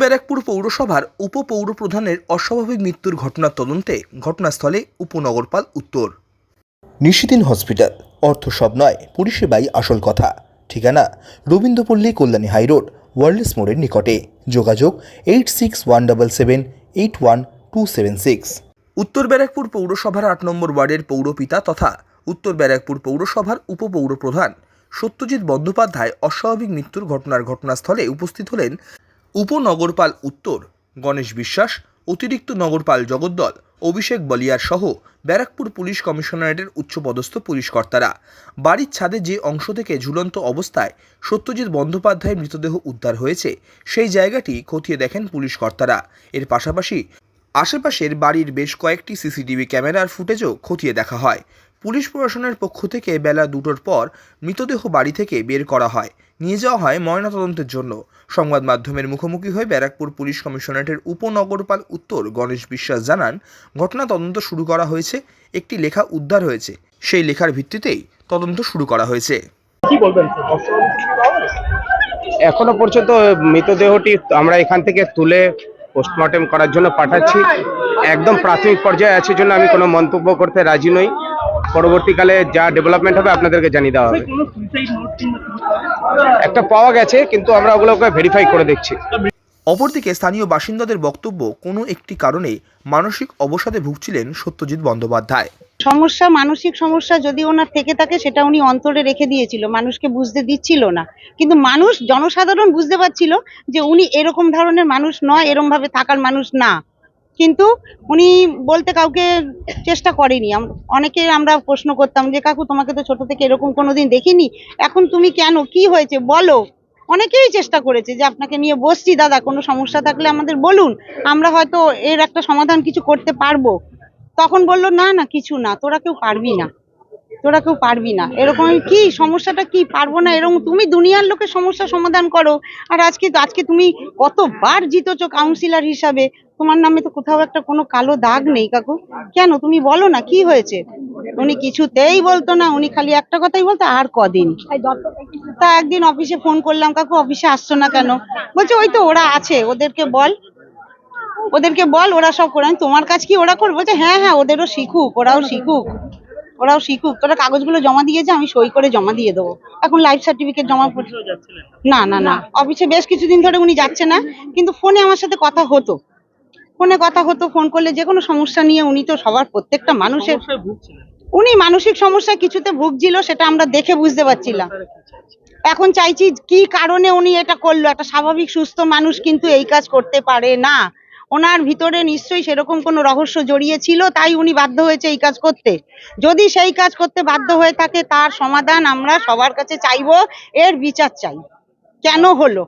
ব্যারাকপুর পৌরসভার উপপৌরপ্রধানের অস্বাভাবিক মৃত্যুর ঘটনার তদন্তে ঘটনাস্থলে উপনগরপাল উত্তর। নিশিদিন হসপিটাল অর্থ সব নয় পরিষেবাই আসল কথা। ঠিকানা রবীন্দ্রপল্লী কল্যাণী হাইরোড ওয়ার্ল্ডস মোড়ের নিকটে। যোগাযোগ eight six one double seven eight one two seven six. উত্তর ব্যারাকপুর পৌরসভার আট নম্বর ওয়ার্ডের পৌরপিতা তথা উত্তর ব্যারাকপুর পৌরসভার উপপৌরপ্রধান সত্যজিৎ বন্দ্যোপাধ্যায় অস্বাভাবিক মৃত্যুর ঘটনার ঘটনাস্থলে উপস্থিত হলেন উপনগরপাল উত্তর, গণেশ বিশ্বাস, অতিরিক্ত নগরপাল জগদ্দল, অভিষেক বলিয়ার সহ ব্যারাকপুর পুলিশ কমিশনারেটের উচ্চপদস্থ পুলিশ কর্তারা। বাড়ির ছাদে যে অংশ থেকে ঝুলন্ত অবস্থায় সত্যজিৎ বন্দ্যোপাধ্যায়ের মৃতদেহ উদ্ধার হয়েছে, সেই জায়গাটি খতিয়ে দেখেন পুলিশ কর্তারা। এর পাশাপাশি আশেপাশের বাড়ির বেশ কয়েকটি সিসিটিভি ক্যামেরার ফুটেজও খতিয়ে দেখা হয়। পুলিশ প্রশাসনের পক্ষ থেকে বেলা দুটোর পর মৃতদেহ বাড়ি থেকে বের করা হয়। নিয়ে যাওয়া হয় ময়নাতদন্তের জন্য। সংবাদ মাধ্যমের মুখোমুখি হয়ে ব্যারাকপুর পুলিশ কমিশনারেটের উপনগরপাল উত্তর গণেশ বিশ্বাস জানান ঘটনা তদন্ত শুরু করা হয়েছে একটি লেখা উদ্ধার হয়েছে। সেই লেখার ভিত্তিতেই তদন্ত শুরু করা হয়েছে। কি বলবেন? এখনও পর্যন্ত মৃতদেহটি আমরা এখান থেকে তুলে পোস্টমর্টেম করার জন্য পাঠাচ্ছি। একদম প্রাথমিক পর্যায়ে আছে জন্য আমি কোনো মন্তব্য করতে রাজি নই। পরবর্তীকালে যা ডেভেলপমেন্ট হবে আপনাদেরকে জানিয়ে দেওয়া হবে। কোনো সুইসাইড নোট কিংবা কিছু একটা পাওয়া গেছে কিন্তু আমরা ওগুলোকে ভেরিফাই করে দেখছি। অপরদিকে স্থানীয় বাসিন্দাদের বক্তব্য কোনো একটি কারণে মানসিক অবসাদে ভুগছিলেন সত্যজিৎ বন্দ্যোপাধ্যায়। সমস্যা মানসিক সমস্যা যদি ওনার থেকে থাকে সেটা উনি অন্তরে রেখে দিয়েছিল মানুষকে বুঝতে দিচ্ছিল না। কিন্তু মানুষ জনসাধারণ বুঝতে পারছিল যে উনি এরকম ধরনের মানুষ নয় এরকম ভাবে থাকার মানুষ না। কিন্তু উনি বলতে কাউকে চেষ্টা করেনি। অনেকে আমরা প্রশ্ন করতাম যে, কাকু, তোমাকে তো ছোট থেকে এরকম কোনো দিন দেখিনি। এখন তুমি কেন? কি হয়েছে? বলো। অনেকেই চেষ্টা করেছে যে, আপনাকে নিয়ে বসছি, দাদা, কোনো সমস্যা থাকলে আমাদের বলুন। আমরা হয়তো এর একটা সমাধান কিছু করতে পারব। তখন বলল, না না, কিছু না, তোরা কেউ পারবি না। তোরা কেউ পারবি না। এরকম কি সমস্যাটা কি পারব না? এরকম তুমি দুনিয়ার লোকের সমস্যা সমাধান করো। আর আজকে আজকে তুমি কতবার জিতেছো কাউন্সিলর হিসাবে? তোমার নামে তো কোথাও একটা কোনো কালো দাগ নেই, কাকু। কেন? তুমি বলো না, কি হয়েছে? উনি কিছুতেই বলতো না, উনি খালি একটা কথাই বলতো, আর কদিন? তা একদিন অফিসে ফোন করলাম, কাকু, অফিসে আসছো না কেন? বলছে, ওই তো ওরা আছে, ওদেরকে বল। ওদেরকে বল, ওরা সব করে তোমার কাজ কি ওরা করবে? বলছে হ্যাঁ হ্যাঁ ওদেরও শিখুক, ওরাও শিখুক। ওরাও শিখুক। তোরা কাগজগুলো জমা দিয়েছে আমি সই করে জমা দিয়ে দেবো। এখন লাইফ সার্টিফিকেট জমা না? না না অফিসে বেশ কিছুদিন ধরে উনি যাচ্ছে না কিন্তু ফোনে আমার সাথে কথা হতো। ফোনে কথা হতো ফোন করলে যে কোনো সমস্যা নিয়ে উনি তো সবার প্রত্যেকটা মানুষের উনি মানসিক সমস্যা কিছুতে ভুগছিল সেটা আমরা দেখে বুঝতে পারছিলাম? এখন চাইছি কি কারণে উনি এটা করল? একটা স্বাভাবিক সুস্থ মানুষ কিন্তু এই কাজ করতে পারে না। ওনার ভিতরে নিশ্চয়ই সেরকম কোনো রহস্য জড়িয়ে ছিল, তাই উনি বাধ্য হয়েছে এই কাজ করতে। যদি সেই কাজ করতে বাধ্য হয়ে থাকে, তার সমাধান আমরা সবার কাছে চাইব, এর বিচার চাই। কেন হলো?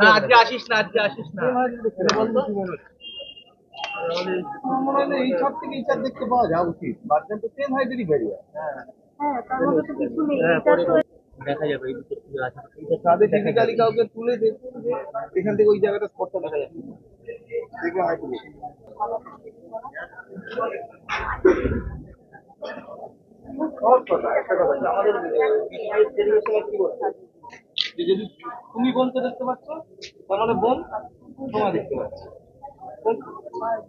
না আজকে আসিস না আজকে আসিস না বলতো এই সব থেকে এই চার দেখতে পাওয়া যাওয়া উচিত। বাচ্চা তো ট্রেন হয়। ডেলিভারি দেখা যাবে এই দুটো কি আছে। তাদের ফিজিক্যালি কাউকে তুলে দেখুন যে এখান থেকে ওই জায়গাটা স্পটটা দেখা যাচ্ছে যদি তুমি বোনকে দেখতে পাচ্ছ তার মানে বোন তোমার দেখতে পাচ্ছে তাহলে ওখান থেকে যদি ওটা দেখা যেত ওটা দেখা যেত।